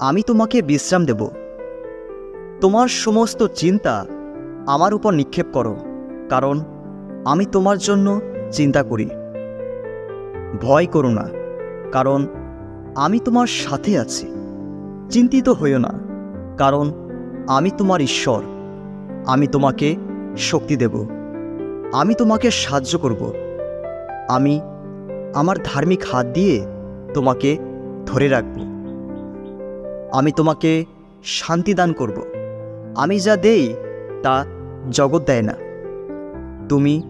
আমি তোমাকে বিশ্রাম দেব। তোমার সমস্ত চিন্তা আমার উপর নিক্ষেপ করো, কারণ আমি তোমার জন্য চিন্তা করি। ভয় করো না, কারণ আমি তোমার সাথে আছি। চিন্তিত হইও না, কারণ আমি তোমার ঈশ্বর। আমি তোমাকে শক্তি দেব। আমি তোমাকে সাহায্য করব। আমি আমার ধার্মিক হাত দিয়ে তোমাকে ধরে রাখব। আমি তোমাকে শান্তি দান করব। আমি যা দেই, তা জগৎ দেয় না। তুমি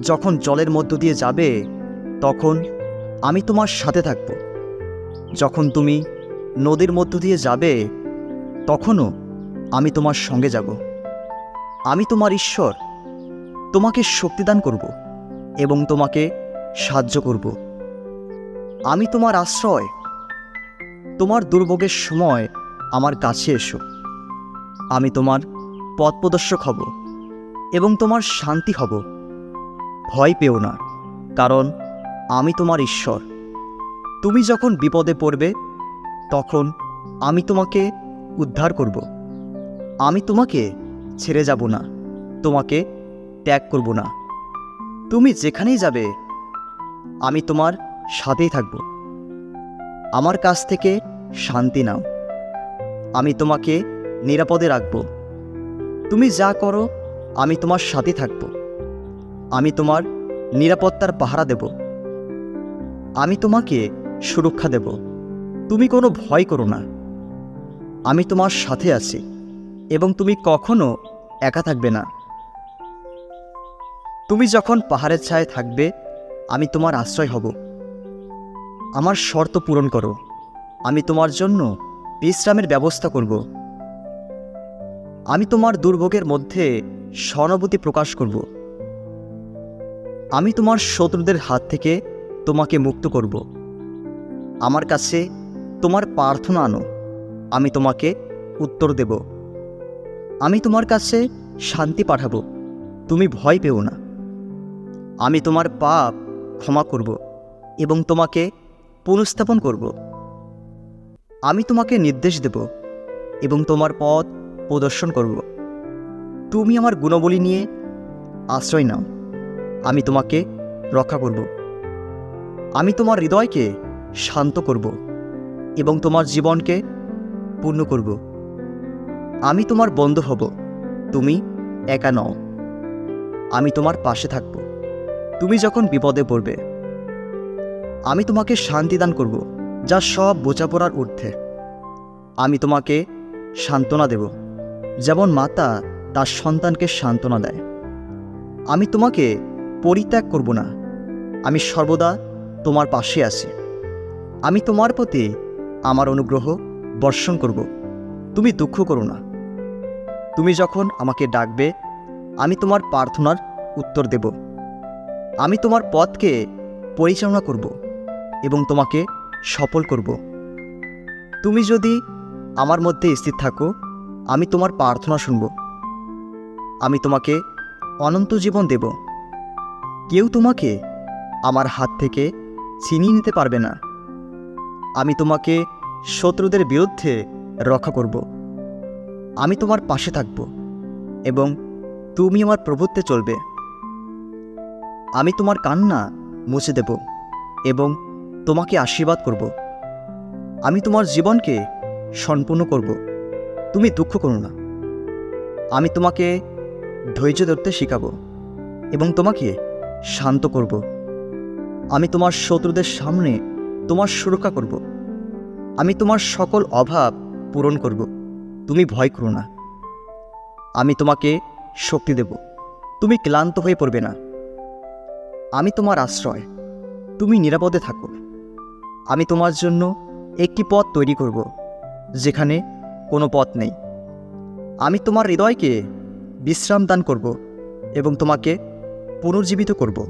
যখন জলের মধ্য দিয়ে যাবে, তখন আমি তোমার সাথে থাকব। যখন তুমি নদীর মধ্য দিয়ে যাবে, তখনও আমি তোমার সঙ্গে যাব। আমি তোমার ঈশ্বর, তোমাকে শক্তিদান করব এবং তোমাকে সাহায্য করব। আমি তোমার আশ্রয় তোমার দুর্ভোগের সময় আমার কাছে এসো। আমি তোমার পথ প্রদর্শক হব এবং তোমার শান্তি হব। ভয় পেও না, কারণ আমি তোমার ঈশ্বর। তুমি যখন বিপদে পড়বে, তখন আমি তোমাকে উদ্ধার করব। আমি তোমাকে ছেড়ে যাব না, তোমাকে ত্যাগ করব না। তুমি যেখানেই যাবে, আমি তোমার সাথেই থাকব। আমার কাছ থেকে শান্তি নাও। আমি তোমাকে নিরাপদে রাখব। তুমি যা করো, আমি তোমার সাথে থাকব। আমি তোমার নিরাপত্তার পাহারা দেব। আমি তোমাকে সুরক্ষা দেব। তুমি কোনো ভয় করো না। আমি তোমার সাথে আছি এবং তুমি কখনো একা থাকবে না। তুমি যখন পাহাড়ের ছায় থাকবে, আমি তোমার আশ্রয় হব। আমার শর্ত পূরণ করো। আমি তোমার জন্য বিশ্রামের ব্যবস্থা করব। আমি তোমার দুর্ভোগের মধ্যে সহানুভূতি প্রকাশ করব। আমি তোমার শত্রুদের হাত থেকে তোমাকে মুক্ত করব। আমার কাছে তোমার প্রার্থনা আনো। আমি তোমাকে উত্তর দেব। আমি তোমার কাছে শান্তি পাঠাবো। তুমি ভয় পেও না। আমি তোমার পাপ ক্ষমা করব এবং তোমাকে পুনঃস্থাপন করব। আমি তোমাকে নির্দেশ দেব এবং তোমার পথ প্রদর্শন করব। তুমি আমার গুণবলী নিয়ে আশ্রয় নাও। আমি তোমাকে রক্ষা করব। আমি তোমার হৃদয়কে শান্ত করব এবং তোমার জীবনকে পূর্ণ করব। আমি তোমার বন্ধু হব। তুমি একা নও। আমি তোমার পাশে থাকব। তুমি যখন বিপদে পড়বে আমি তোমাকে শান্তি দান করব, যা সব বোঝাপড়ার ঊর্ধ্বে। আমি তোমাকে সান্ত্বনা দেব, যেমন মাতা তার সন্তানকে সান্ত্বনা দেয়। আমি তোমাকে পরিত্যাগ করব না, আমি সর্বদা তোমার পাশে আছি। আমি তোমার প্রতি আমার অনুগ্রহ বর্ষণ করব, তুমি দুঃখ করো না। তুমি যখন আমাকে ডাকবে, আমি তোমার প্রার্থনার উত্তর দেব। আমি তোমার পথকে পরিচালনা করব। এবং তোমাকে সফল করব। তুমি যদি আমার মধ্যে স্থির থাকো, আমি তোমার প্রার্থনা শুনব। আমি তোমাকে অনন্ত জীবন দেব। কেউ তোমাকে আমার হাত থেকে ছিনিয়ে নিতে পারবে না। আমি তোমাকে শত্রুদের বিরুদ্ধে রক্ষা করব। আমি তোমার পাশে থাকব এবং তুমি আমার প্রভুত্বে চলবে। আমি তোমার কান্না মুছে দেব এবং তোমাকে আশীর্বাদ করব। আমি তোমার জীবনকে সম্পূর্ণ করব। তুমি দুঃখ করো না। আমি তোমাকে ধৈর্য ধরতে শেখাবো এবং তোমাকে শান্ত করব। আমি তোমার শত্রুদের সামনে তোমার সুরক্ষা করব। আমি তোমার সকল অভাব পূরণ করব। তুমি ভয় করো না। আমি তোমাকে শক্তি দেব। তুমি ক্লান্ত হয়ে পড়বে না। আমি তোমার আশ্রয়। তুমি নিরাপদে থাকো। আমি তোমার জন্য একটি পথ তৈরি করব, যেখানে কোনো পথ নেই। আমি তোমার হৃদয়কে বিশ্রাম দান করব এবং তোমাকে পুনর্জীবিত করব।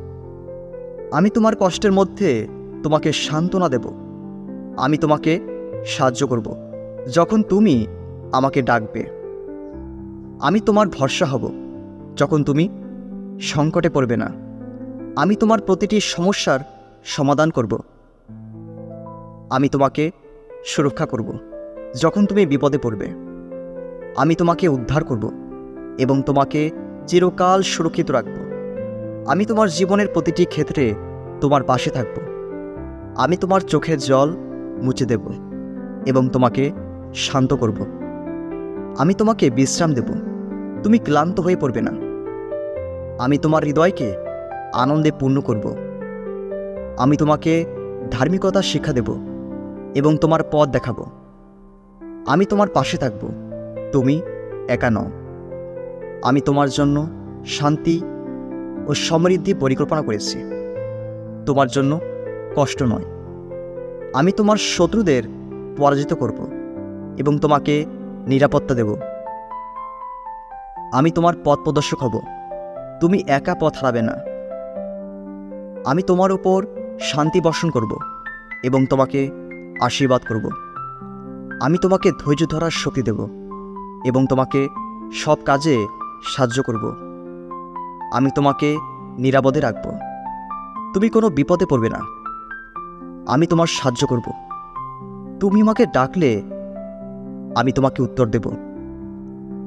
আমি তোমার কষ্টের মধ্যে তোমাকে সান্ত্বনা দেব। আমি তোমাকে সাহায্য করব যখন তুমি আমাকে ডাকবে। আমি তোমার ভরসা হব যখন তুমি সংকটে পড়বে না। আমি তোমার প্রতিটি সমস্যার সমাধান করব। আমি তোমাকে সুরক্ষা করব যখন তুমি বিপদে পড়বে। আমি তোমাকে উদ্ধার করব এবং তোমাকে চিরকাল সুরক্ষিত রাখব। আমি তোমার জীবনের প্রতিটি ক্ষেত্রে তোমার পাশে থাকব। আমি তোমার চোখের জল মুছে দেব এবং তোমাকে শান্ত করব। আমি তোমাকে বিশ্রাম দেব। তুমি ক্লান্ত হয়ে পড়বে না। আমি তোমার হৃদয়কে আনন্দে পূর্ণ করব। আমি তোমাকে ধার্মিকতা শিক্ষা দেব। এবং তোমার পথ দেখাবো। আমি তোমার পাশে থাকব। তুমি একা নও। আমি তোমার জন্য শান্তি ও সমৃদ্ধি পরিকল্পনা করেছি। তোমার জন্য কষ্ট নয়। আমি তোমার শত্রুদের পরাজিত করব এবং তোমাকে নিরাপত্তা দেব। আমি তোমার পথ প্রদর্শক হব। তুমি একা পথ হারাবে না। আমি তোমার উপর শান্তি বর্ষণ করব এবং তোমাকে আশীর্বাদ করব। আমি তোমাকে ধৈর্য ধরার শক্তি দেব এবং তোমাকে সব কাজে সাহায্য করব। আমি তোমাকে নিরাপদে রাখব। তুমি কোনো বিপদে পড়বে না। আমি তোমার সাহায্য করব। তুমি আমাকে ডাকলে আমি তোমাকে উত্তর দেব।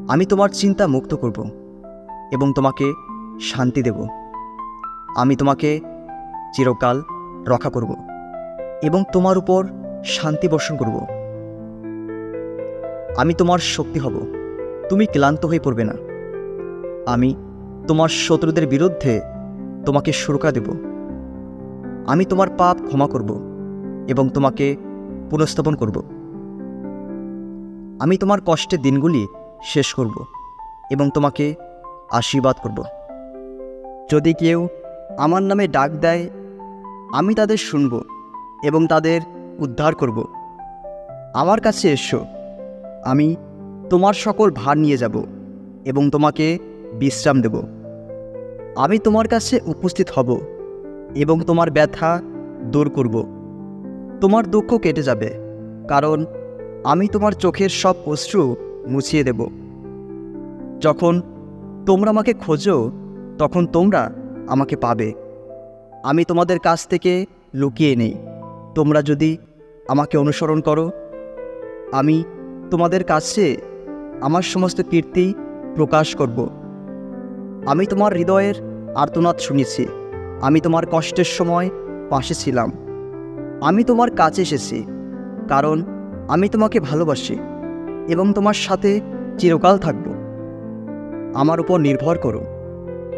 আমি তোমার চিন্তা মুক্ত করব এবং তোমাকে শান্তি দেব। আমি তোমাকে চিরকাল রক্ষা করব এবং তোমার উপর শান্তি বর্ষণ করব। আমি তোমার শক্তি হব। তুমি ক্লান্ত হয়ে পড়বে না। আমি তোমার শত্রুদের বিরুদ্ধে তোমাকে সুরক্ষা দেব। আমি তোমার পাপ ক্ষমা করব এবং তোমাকে পুনঃস্থাপন করব। আমি তোমার কষ্টের দিনগুলি শেষ করব এবং তোমাকে আশীর্বাদ করব। যদি কেউ আমার নামে ডাক দেয়, আমি তাদের শুনব এবং তাদের উদ্ধার করব। আমার কাছে এসো। আমি তোমার সকল ভার নিয়ে যাব এবং তোমাকে বিশ্রাম দেব। আমি তোমার কাছে উপস্থিত হব এবং তোমার ব্যথা দূর করব। তোমার দুঃখ কেটে যাবে, কারণ আমি তোমার চোখের সব অশ্রু মুছিয়ে দেব। যখন তোমরা আমাকে খোঁজো, তখন তোমরা আমাকে পাবে। আমি তোমাদের কাছ থেকে লুকিয়ে নেই। তোমরা যদি আমাকে অনুসরণ করো, আমি তোমাদের কাছে আমার সমস্ত কীর্তি প্রকাশ করব। আমি তোমার হৃদয়ের আর্তনাদ শুনেছি। আমি তোমার কষ্টের সময় পাশে ছিলাম। আমি তোমার কাছে এসেছি, কারণ আমি তোমাকে ভালোবাসি এবং তোমার সাথে চিরকাল থাকব। আমার উপর নির্ভর করো।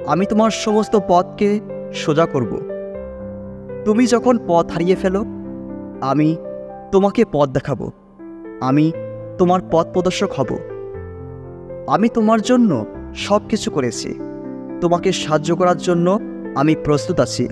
আমি তোমার সমস্ত পথকে সোজা করব। তুমি যখন পথ হারিয়ে ফেলো আমি তোমাকে পথ দেখাবো। আমি তোমার পথ প্রদর্শক হব। আমি তোমার জন্য সব কিছু করেছি। তোমাকে সাহায্য করার জন্য আমি প্রস্তুত আছি।